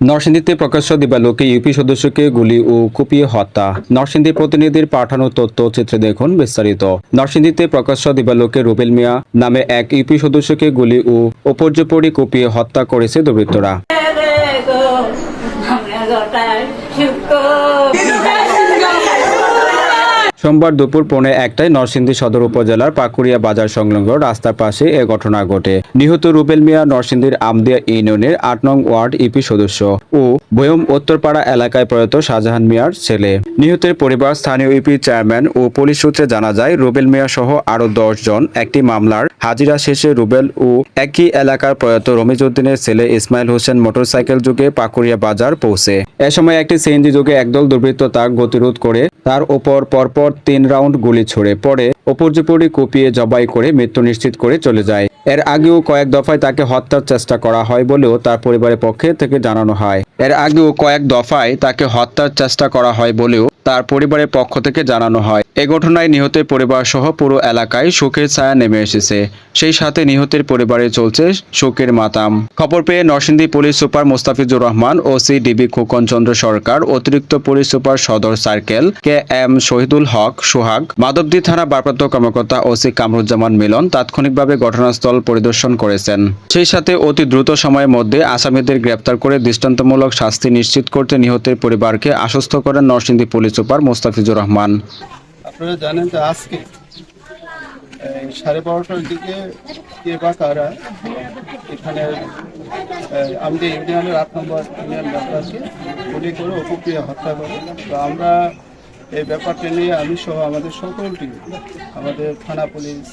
নরসিংদীতে প্রকাশ্য দিবালোকে ইউপি সদস্যকে গুলি ও কুপিয়ে হত্যা। নরসিংদী প্রতিনিধির পাঠানো তথ্য চিত্রে দেখুন বিস্তারিত। নরসিংদীতে প্রকাশ্য দিবালোকে রুবেল মিয়া নামে এক ইউপি সদস্যকে গুলি ও উপর্যপরি কুপিয়ে হত্যা করেছে দুর্বৃত্তরা রে গো আমরা গোটায় শুক্র সোমবার দুপুর পৌনে একটায় নরসিংদী সদর উপজেলার পাকুড়িয়া বাজার সংলগ্ন রাস্তার পাশে এ ঘটনা ঘটে। নিহত রুবেল মিয়া নরসিংদীর আমদিয়া ইউনিয়নের আট নং ওয়ার্ড ইপি সদস্য ও বয়ম উত্তরপাড়া এলাকায় প্রয়াত শাহজাহান মিয়ার ছেলে। নিহতের পরিবার স্থানীয় ইপি চেয়ারম্যান ও পুলিশ সূত্রে জানা যায়, রুবেল মিয়া সহ আরও দশ জন একটি মামলার হাজিরা শেষে রুবেল ও একই এলাকার প্রয়াত রমিজউদ্দিনের ছেলে ইসমাইল হোসেন মোটরসাইকেল যুগে পাকুড়িয়া বাজার পৌঁছে। এ সময় একটি সিএনজি যুগে একদল দুর্বৃত্ত তার গতিরোধ করে, তার ওপর পরপর তিন রাউন্ড গুলি ছড়ে পড়ে অপর্যপরি কুপিয়ে জবাই করে মৃত্যু নিশ্চিত করে চলে যায়। এর আগেও কয়েক দফায় তাকে হত্যার চেষ্টা করা হয় বলেও তার পরিবারের পক্ষে থেকে জানানো হয়। এর আগেও কয়েক দফায় তাকে হত্যার চেষ্টা করা হয় বলেও তার পরিবারের পক্ষ থেকে জানানো হয়। এ ঘটনায় নিহতের পরিবার সহ পুরো এলাকায় শোকের ছায়া নেমে এসেছে। সেই সাথে নিহতের পরিবারে চলছে শোকের মাতাম। খবর পেয়ে Narsingdi police super Mostafizur Rahman O C DB Khokon Chandra Sarkar, অতিরিক্ত পুলিশ সুপার সদর circle K M Shahidul Haque Sohag, Madhabdi থানা ভারপ্রাপ্ত কর্মকর্তা ওসি কামরুজ্জামান মিলন তাৎক্ষণিকভাবে ঘটনাস্থল পরিদর্শন করেছেন। সেই সাথে অতি দ্রুত সময়ের মধ্যে আসামিদের গ্রেপ্তার করে দৃষ্টান্তমূলক শাস্তি নিশ্চিত করতে নিহতের পরিবারকে আশ্বস্ত করেন নরসিংদী পুলিশ সুপার মোস্তাফিজুর রহমান। আপনারা জানেন যে আজকে সাড়ে বারোটার দিকে কে বা কারা, এখানে আমাদের ইউনিয়নের আট নম্বর ইউনিয়ন মেম্বারকে গুলি করে অপক্রিয়া হত্যা করে। তো আমরা এই ব্যাপারটা নিয়ে আমি সহ আমাদের সকল টিম আমাদের থানা পুলিশ,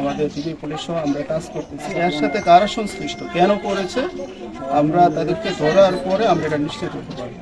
আমাদের ডিবি পুলিশ সহ আমরা কাজ করতেছি। এর সাথে কারা সংশ্লিষ্ট, কেন করেছে, আমরা তাদেরকে ধরার পরে আমরা এটা নিশ্চিত হতে পারব।